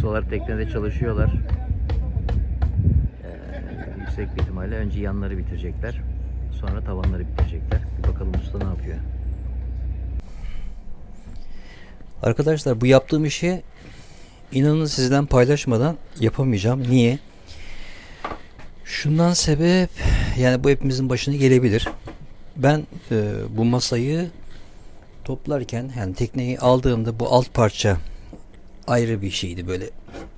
Ustalar teknede çalışıyorlar. Ee, yüksek bir ihtimalle önce yanları bitirecekler. Sonra tavanları bitirecekler. Bir bakalım usta ne yapıyor. Arkadaşlar bu yaptığım işi inanın sizden paylaşmadan yapamayacağım. Niye? Şundan sebep yani bu hepimizin başına gelebilir. Ben e, bu masayı toplarken yani tekneyi aldığımda bu alt parça ayrı bir şeydi böyle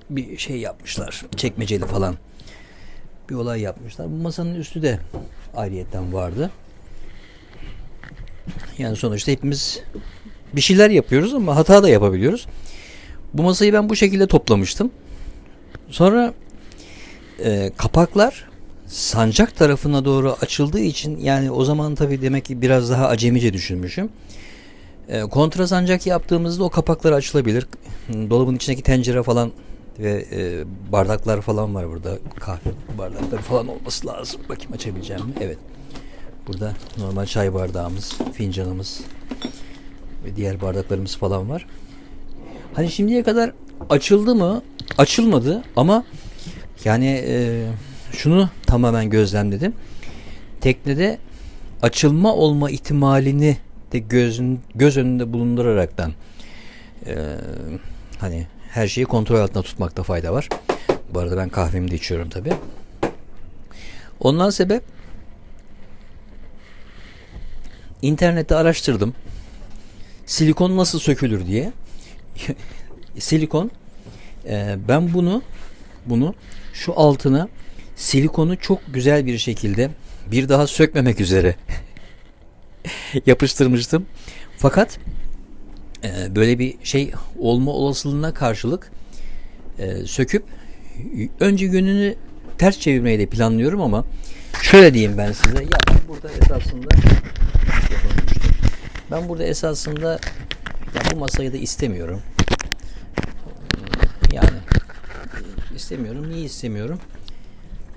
bir şey yapmışlar çekmeceli falan bir olay yapmışlar. Bu masanın üstü de ayrıyetten vardı. Yani sonuçta hepimiz bir şeyler yapıyoruz ama hata da yapabiliyoruz. Bu masayı ben bu şekilde toplamıştım. Sonra e, kapaklar sancak tarafına doğru açıldığı için yani o zaman tabii demek ki biraz daha acemice düşünmüşüm. E, kontra sancak yaptığımızda o kapaklar açılabilir. Dolabın içindeki tencere falan ve e, bardaklar falan var burada. Kahve bardakları falan olması lazım. Bakayım açabileceğim mi? Evet. Burada normal çay bardağımız, fincanımız ve diğer bardaklarımız falan var. Hani şimdiye kadar açıldı mı? Açılmadı ama yani e, şunu tamamen gözlemledim. Teknede açılma olma ihtimalini de göz, göz önünde bulunduraraktan e, hani her şeyi kontrol altında tutmakta fayda var. Bu arada ben kahvemi de içiyorum tabi. Ondan sebep internette araştırdım. Silikon nasıl sökülür diye. Silikon e, ben bunu bunu şu altına silikonu çok güzel bir şekilde bir daha sökmemek üzere yapıştırmıştım. Fakat e, böyle bir şey olma olasılığına karşılık e, söküp önce yönünü ters çevirmeyi de planlıyorum ama şöyle diyeyim ben size. Ya ben burada esasında ben burada esasında ya bu masayı da istemiyorum. Yani istemiyorum. Niye istemiyorum?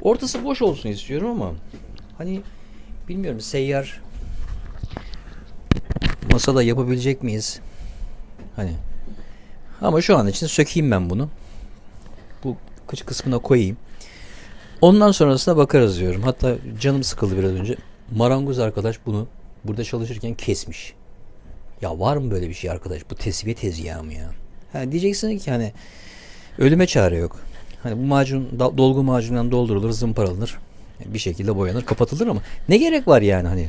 Ortası boş olsun istiyorum ama hani bilmiyorum seyyar masada yapabilecek miyiz? Hani ama şu an için sökeyim ben bunu. Bu kıç kısmına koyayım. Ondan sonrasına bakarız diyorum. Hatta canım sıkıldı biraz önce. Marangoz arkadaş bunu burada çalışırken kesmiş. Ya var mı böyle bir şey arkadaş? Bu tesviye tezgahı mı ya? Ha, diyeceksin ki hani ölüme çare yok. Hani bu macun da- dolgu macundan doldurulur, zımparalanır. Bir şekilde boyanır, kapatılır ama ne gerek var yani hani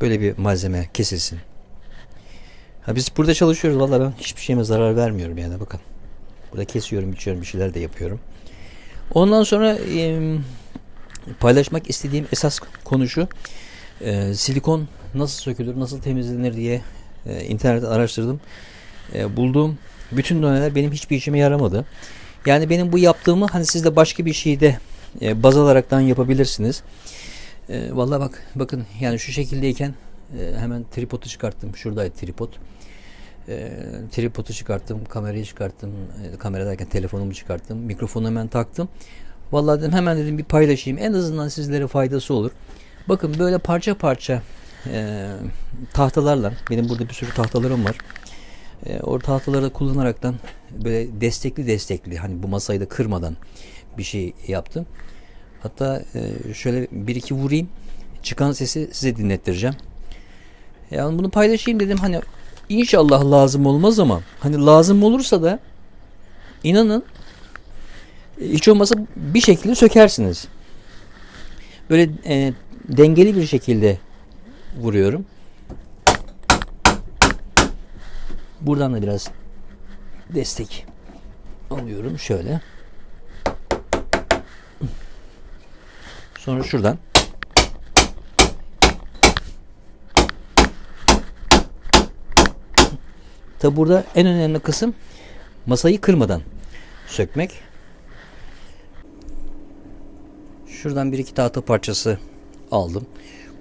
böyle bir malzeme kesilsin. Ha biz burada çalışıyoruz vallahi ben hiçbir şeyime zarar vermiyorum yani bakın. Burada kesiyorum, biçiyorum, bir şeyler de yapıyorum. Ondan sonra e, paylaşmak istediğim esas konu şu. E, silikon nasıl sökülür, nasıl temizlenir diye e, internette araştırdım. E, bulduğum bütün doneler benim hiçbir işime yaramadı. Yani benim bu yaptığımı hani siz de başka bir şeyde e, baz alaraktan yapabilirsiniz. E, vallahi bak bakın yani şu şekildeyken e, hemen tripodu çıkarttım. Şuradaydı tripod. E, tripodu çıkarttım, kamerayı çıkarttım. E, kamera derken telefonumu çıkarttım. Mikrofonu hemen taktım. Vallahi dedim hemen dedim bir paylaşayım. En azından sizlere faydası olur. Bakın böyle parça parça e, tahtalarla benim burada bir sürü tahtalarım var. E, o tahtaları da kullanaraktan böyle destekli destekli hani bu masayı da kırmadan bir şey yaptım. Hatta e, şöyle bir iki vurayım. Çıkan sesi size dinlettireceğim. Yani bunu paylaşayım dedim hani inşallah lazım olmaz ama hani lazım olursa da inanın e, hiç olmazsa bir şekilde sökersiniz. Böyle e, dengeli bir şekilde vuruyorum. Buradan da biraz destek alıyorum şöyle. Sonra şuradan Tabi burada en önemli kısım masayı kırmadan sökmek. Şuradan bir iki tahta parçası aldım.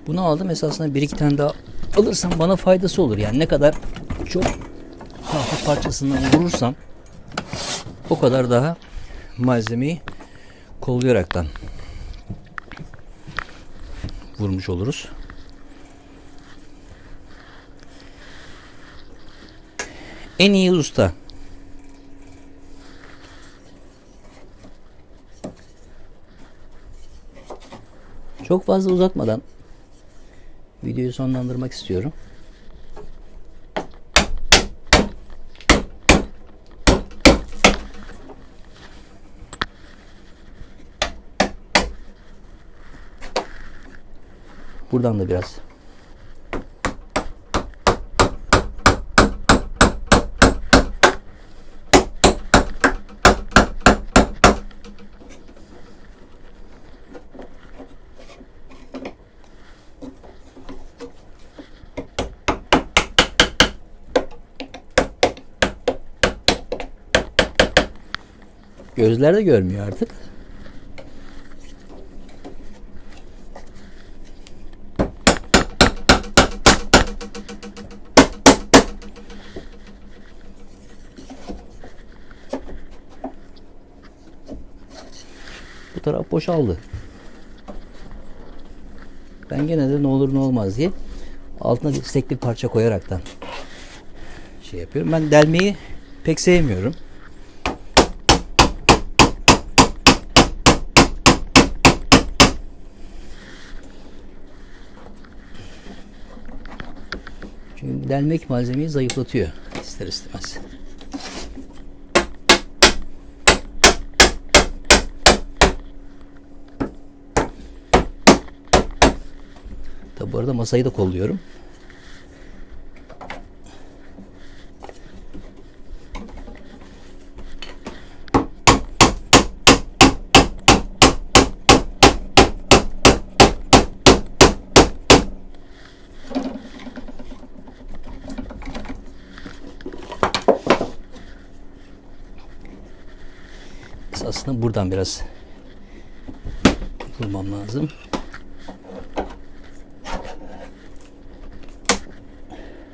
Bunu aldım esasında bir iki tane daha alırsam bana faydası olur. Yani ne kadar çok tahta parçasından vurursam o kadar daha malzemeyi kollayaraktan vurmuş oluruz. En iyi usta. Çok fazla uzatmadan videoyu sonlandırmak istiyorum. Buradan da biraz Gözler de görmüyor artık. Bu taraf boşaldı. Ben gene de ne olur ne olmaz diye altına destekli parça koyaraktan şey yapıyorum. Ben delmeyi pek sevmiyorum. Çünkü delmek malzemeyi zayıflatıyor ister istemez. Tabi bu arada masayı da kolluyorum. Aslında buradan biraz vurmam lazım.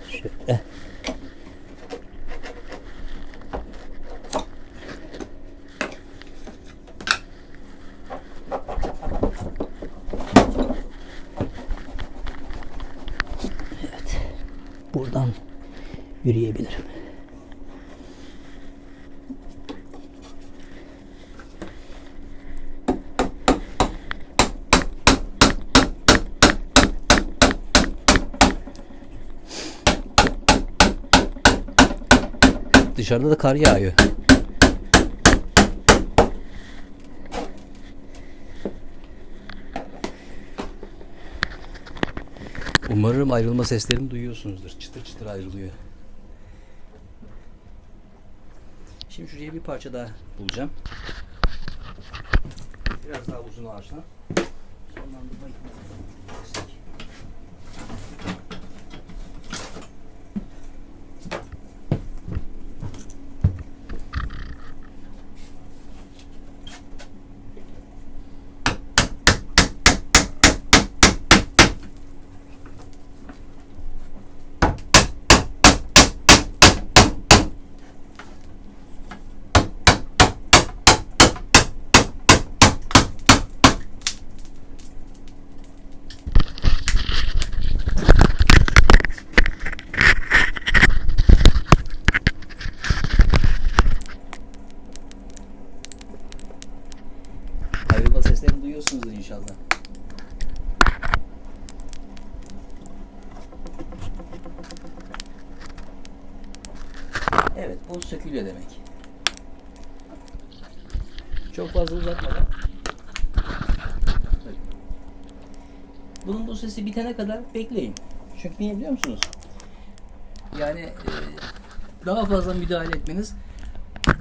Şöyle. Evet. Buradan yürüyebilirim. Dışarıda da kar yağıyor. Umarım ayrılma seslerini duyuyorsunuzdur. Çıtır çıtır ayrılıyor. Şimdi şuraya bir parça daha bulacağım. Biraz daha uzun ağaçtan. Sonlandırma ihtimali. Ayrılma duyuyorsunuzdur inşallah. Evet bu sökülüyor demek. Çok fazla uzatmadan. Bunun bu sesi bitene kadar bekleyin. Çünkü niye biliyor musunuz? Yani e, daha fazla müdahale etmeniz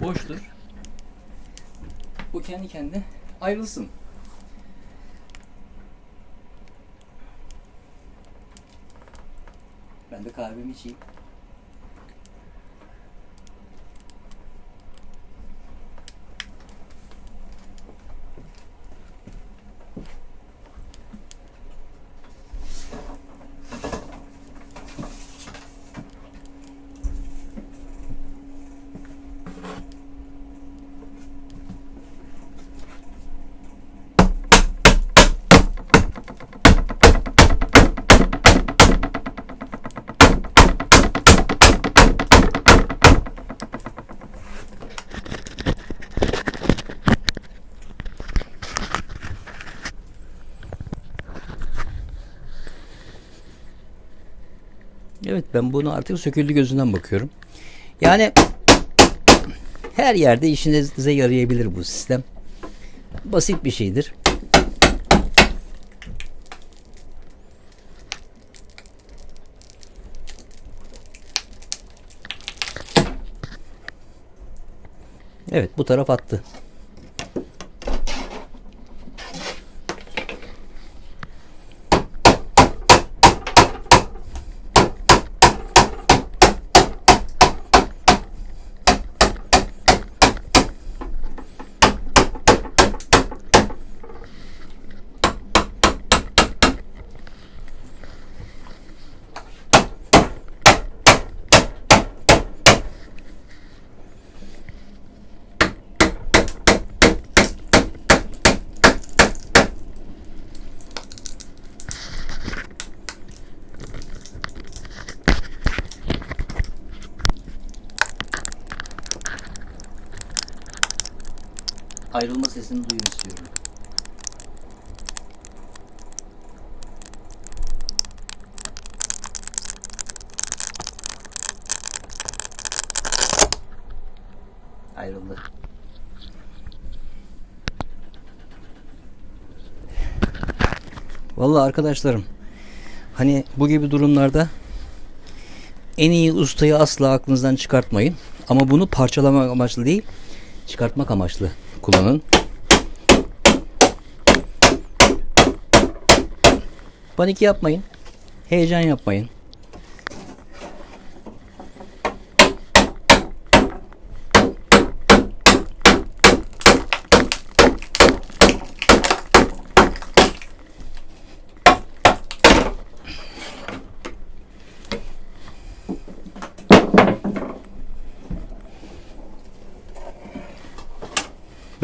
boştur. Bu kendi kendine ayrılsın. Ben de kahvemi içeyim. Evet ben bunu artık söküldü gözünden bakıyorum. Yani her yerde işinize yarayabilir bu sistem. Basit bir şeydir. Evet bu taraf attı. Ayrılma sesini duymak istiyorum. Ayrıldı. Vallahi arkadaşlarım hani bu gibi durumlarda en iyi ustayı asla aklınızdan çıkartmayın. Ama bunu parçalamak amaçlı değil, çıkartmak amaçlı kullanın. Panik yapmayın. Heyecan yapmayın.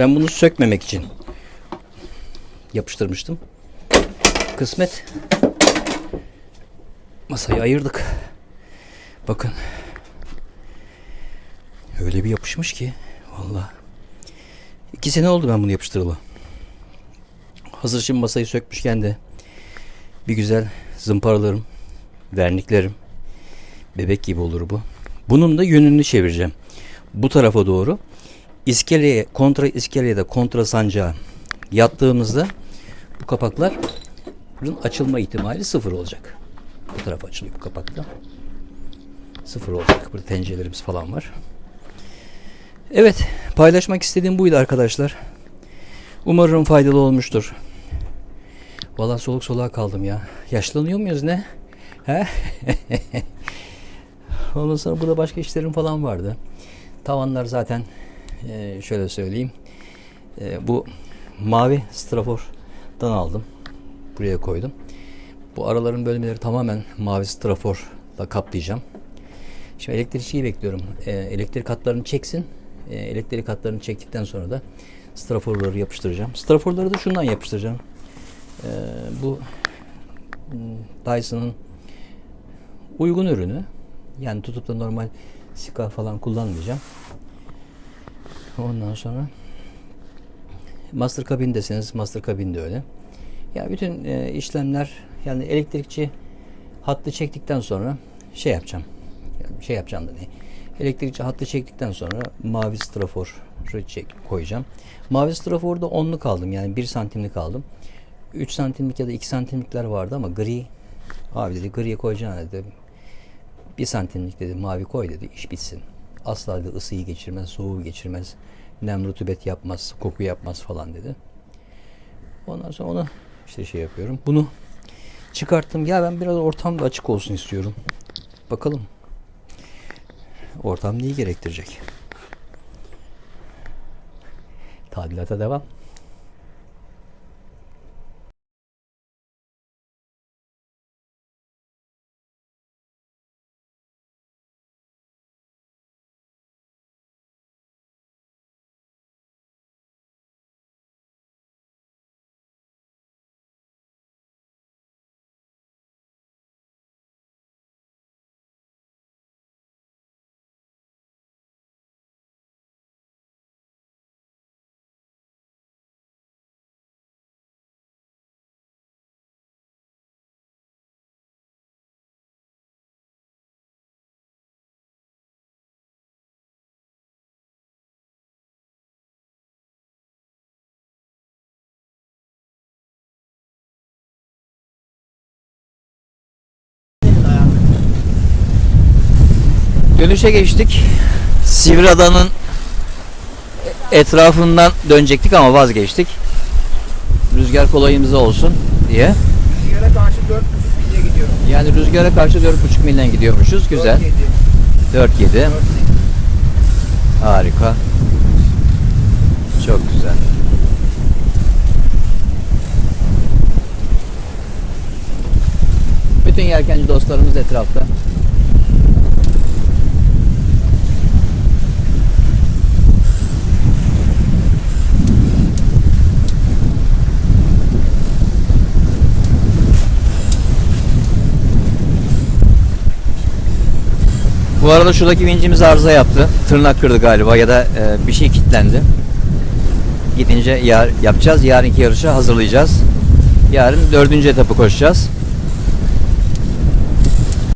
Ben bunu sökmemek için yapıştırmıştım. Kısmet. Masayı ayırdık. Bakın. Öyle bir yapışmış ki. Vallahi. İki sene oldu ben bunu yapıştıralı. Hazır şimdi masayı sökmüşken de bir güzel zımparalarım, verniklerim. Bebek gibi olur bu. Bunun da yönünü çevireceğim. Bu tarafa doğru. İskeleye, kontra iskeleye de kontra sancağa yattığımızda bu kapakların açılma ihtimali sıfır olacak. Bu taraf açılıyor bu kapakta. Sıfır olacak. Burada tencerelerimiz falan var. Evet, paylaşmak istediğim buydu arkadaşlar. Umarım faydalı olmuştur. Valla soluk soluğa kaldım ya. Yaşlanıyor muyuz ne? He? Ondan sonra burada başka işlerim falan vardı. Tavanlar zaten e, şöyle söyleyeyim. E, bu mavi strafordan aldım. Buraya koydum. Bu araların bölmeleri tamamen mavi straforla kaplayacağım. Şimdi elektrikçiyi bekliyorum. E, elektrik hatlarını çeksin. E, elektrik hatlarını çektikten sonra da straforları yapıştıracağım. Straforları da şundan yapıştıracağım. E, bu Dyson'ın uygun ürünü. Yani tutup da normal sika falan kullanmayacağım. Ondan sonra master kabindesiniz. Master kabinde öyle. Ya bütün e, işlemler yani elektrikçi hattı çektikten sonra şey yapacağım. Yani şey yapacağım da ne? Elektrikçi hattı çektikten sonra mavi strafor çek koyacağım. Mavi straforda onluk aldım. Yani 1 santimlik aldım. 3 santimlik ya da 2 santimlikler vardı ama gri abi dedi griye koyacağını dedi. 1 santimlik dedi mavi koy dedi iş bitsin. Asla dedi ısıyı geçirmez, soğuğu geçirmez, nem rutubet yapmaz, koku yapmaz falan dedi. Ondan sonra onu işte şey yapıyorum. Bunu çıkarttım. Ya ben biraz ortam da açık olsun istiyorum. Bakalım. Ortam neyi gerektirecek? Tadilata devam. Dönüşe geçtik. Sivriada'nın etrafından dönecektik ama vazgeçtik. Rüzgar kolayımıza olsun diye. Rüzgara karşı 4,5 milya gidiyorum. Yani rüzgara karşı 4,5 milden gidiyormuşuz. Güzel. 4,7. 4-7. Harika. Çok güzel. Bütün yelkenci dostlarımız etrafta. Bu arada şuradaki vincimiz arıza yaptı. Tırnak kırdı galiba ya da e, bir şey kilitlendi. Gidince yar, yapacağız. Yarınki yarışa hazırlayacağız. Yarın dördüncü etapı koşacağız.